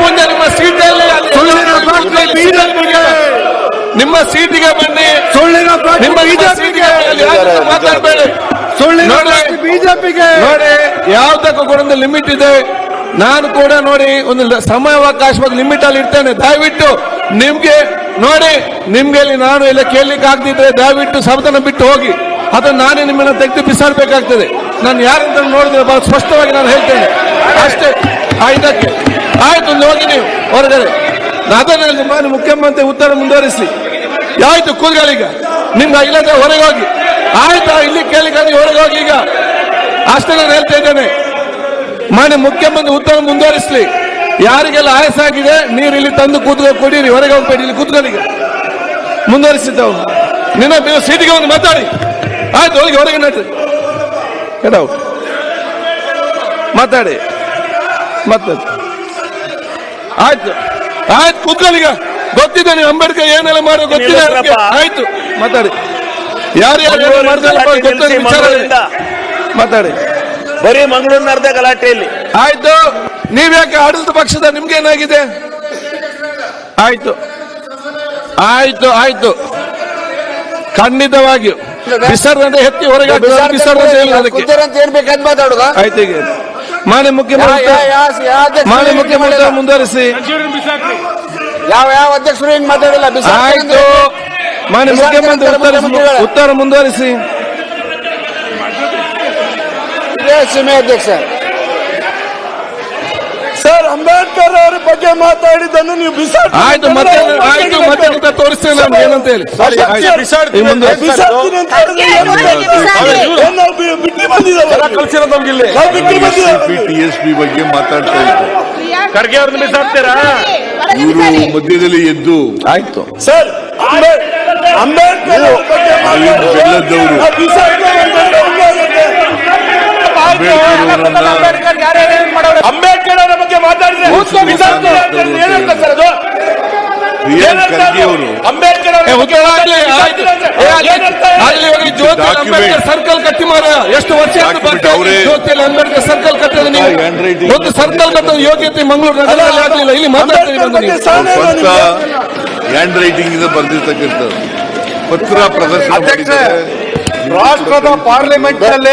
ಪೂಂಜಾ ನಿಮ್ಮ ಸೀಟಲ್ಲಿ ನಿಮ್ಮ ಸೀಟಿಗೆ ಬನ್ನಿ. ಸುಳ್ಳಿನ ನಿಮ್ಮ ಸೀಟಿಗೆ ಮಾತಾಡಬೇಡಿ. ಸುಳ್ಳಿನ. ಬಿಜೆಪಿಗೆ. ನೋಡಿ ಯಾವ್ದಕ್ಕೂ ಕೂಡ ಒಂದು ಲಿಮಿಟ್ ಇದೆ. ನಾನು ಕೂಡ ನೋಡಿ ಒಂದು ಸಮಯಾವಕಾಶ ಲಿಮಿಟ್ ಅಲ್ಲಿ ಇರ್ತೇನೆ. ದಯವಿಟ್ಟು ನಿಮ್ಗೆ ನೋಡಿ ನಿಮ್ಗೆ ಇಲ್ಲಿ ನಾನು ಇಲ್ಲ ಕೇಳಲಿಕ್ಕೆ ಆಗ್ತಿದ್ರೆ ದಯವಿಟ್ಟು ಸಬತನ ಬಿಟ್ಟು ಹೋಗಿ. ಅದನ್ನ ನಾನೇ ನಿಮ್ಮನ್ನ ತೆಗೆದು ಬಿಸಾಡ್ಬೇಕಾಗ್ತದೆ. ನಾನು ಯಾರಂತ ನೋಡಿದ್ರೆ ಬಹಳ ಸ್ಪಷ್ಟವಾಗಿ ನಾನು ಹೇಳ್ತೇನೆ. ಅಷ್ಟೇ. ಆ, ಇದಕ್ಕೆ ಆಯ್ತು ಒಂದು ಹೋಗಿ ನೀವು ಹೊರಗಡೆ. ನಾದನ ಹೇಳಿದೆ, ಮಾನ್ಯ ಮುಖ್ಯಮಂತ್ರಿ ಉತ್ತರ ಮುಂದುವರಿಸಿ. ಆಯ್ತು ಕೂತ್ಗಳೀಗ ನಿಮ್ಗೆ ಇಲ್ಲದೆ ಹೊರಗೆ ಹೋಗಿ. ಆಯ್ತಾ ಇಲ್ಲಿ ಕೇಳಿಕೊಂಡು ಹೊರಗೆ ಹೋಗಿ ಈಗ. ಅಷ್ಟೇ ನಾನು ಹೇಳ್ತಾ ಇದ್ದೇನೆ. ಮಾನ್ಯ ಮುಖ್ಯಮಂತ್ರಿ ಉತ್ತರ ಮುಂದುವರಿಸಲಿ. ಯಾರಿಗೆಲ್ಲ ಆಯಾಸ ಆಗಿದೆ ನೀರು ಇಲ್ಲಿ ತಂದು ಕೂತ್ಕೋ ಕುಡೀರಿ ಹೊರಗೆ ಹೋಗ್ಬೇಡಿ ಇಲ್ಲಿ ಕೂತ್ಕೊಳ್ಳಿ ಮುಂದುವರಿಸಿದ್ದವು. ನಿನ್ನ ನೀವು ಸೀಟಿಗೆ ಒಂದು ಮಾತಾಡಿ. ಆಯ್ತು ಹೋಗಿ ಹೊರಗೆ ನಡ್ರಿ. ಕೆಡವು ಮಾತಾಡಿ. ಮಾತಾಡಿ. ಆಯ್ತು. ಆಯ್ತು ಕೂತ್ಕೊಳ್ಳೀಗ ಗೊತ್ತಿದೆ ನೀವು ಅಂಬೇಡ್ಕರ್ ಏನೆಲ್ಲ ಮಾಡೋ ಗೊತ್ತಿದೆ ಆಯ್ತು ಮಾತಾಡಿ. ಯಾರು ಯಾರು ಮಾಡ್ತಾರೆ. ಮಾತಾಡಿ. ಬರೀ ಮಂಗಳೂರು ನಡೆದ ಗಲಾಟೆಯಲ್ಲಿ. ಆಯ್ತು ನೀವ್ಯಾಕೆ ಆಡಳಿತ ಪಕ್ಷದ ನಿಮ್ಗೆ ಏನಾಗಿದೆ? ಆಯ್ತು ಆಯ್ತು ಆಯ್ತು. ಖಂಡಿತವಾಗಿಯೂ. ಬಿಸರ್ದಂತೆ ಎತ್ತಿ ಹೊರಗೆ ಬಿಸರ್ದಂತೆ ಅದಕ್ಕೆ ಅಂತ ಏನ್ ಬೇಕಂತ ಮಾತಾಡುದ ಆಯ್ತು ಈಗ. ಮಾನ್ಯ ಮುಖ್ಯಮಂತ್ರಿ ಮಾನ್ಯ ಮುಖ್ಯಮಂತ್ರಿ ಮುಂದುವರಿಸಿ. ಯಾವ ಯಾವ ಅಧ್ಯಕ್ಷರು ಹಿಂಗ್ ಮಾತಾಡಿಲ್ಲ ಆಯ್ತು. ಮಾನ್ಯ ಮುಖ್ಯಮಂತ್ರಿ. ಉತ್ತರ ಮುಂದುವರಿಸಿ. ಇದೇ ಸೀಮೆ ಅಧ್ಯಕ್ಷ. ಸರ್ ಅಂಬೇಡ್ಕರ್ ಅವರ ಬಗ್ಗೆ ಮಾತಾಡಿದ್ದನ್ನು ನೀವು ಬಿಸಾಡ್ತೀರಿ ಆಯ್ತು ಮತ್ತೆ ಆಯ್ತು ಮತ್ತೆ ಅಂತ ತೋರಿಸ್ತೇನೆ ನಾನು ಏನಂತ ಹೇಳಿ. ನಾವು ಬಿಟ್ಟು ಪಿ ಬಗ್ಗೆ ಮಾತಾಡ್ತಾ ಇದ್ರು ಖರ್ಗೆ ಅವ್ರನ್ನ ಬಿಸಾಡ್ತೀರಾ? ಇವರು ಮಧ್ಯದಲ್ಲಿ ಎದ್ದು ಆಯ್ತು ಸರ್ ಅಂಬೇಡ್ಕರ್ ಅಂಬೇಡ್ಕರ್ ಬೆಲ್ಲದವರು. ಅಂಬೇಡ್ಕರ್ ಅವರ ಬಗ್ಗೆ ಮಾತಾಡಿದ್ರೆ ಅಂಬೇಡ್ಕರ್ ಅಂಬೇಡ್ಕರ್ ಸರ್ಕಲ್ ಕಟ್ಟಿ ಮಾರ. ಎಷ್ಟು ವರ್ಷ ಜ್ಯೋತಿಯಲ್ಲಿ ಅಂಬೇಡ್ಕರ್ ಸರ್ಕಲ್ ಕಟ್ಟಿದ ನೀವು ಒಂದು ಸರ್ಕಲ್ ಕಟ್ಟೋ ಯೋಗ್ಯತೆ ಮಂಗಳೂರು ನಗರದಲ್ಲಿ ಆಗ್ಲಿಲ್ಲ. ಇಲ್ಲಿ. ಹ್ಯಾಂಡ್ ರೈಟಿಂಗ್ ಇಂದ ಬರೆದಿರ್ತಕ್ಕಂಥದ್ದು ಪತ್ರ ಪ್ರದರ್ಶನ ರಾಷ್ಟ್ರದ ಪಾರ್ಲಿಮೆಂಟ್ನಲ್ಲಿ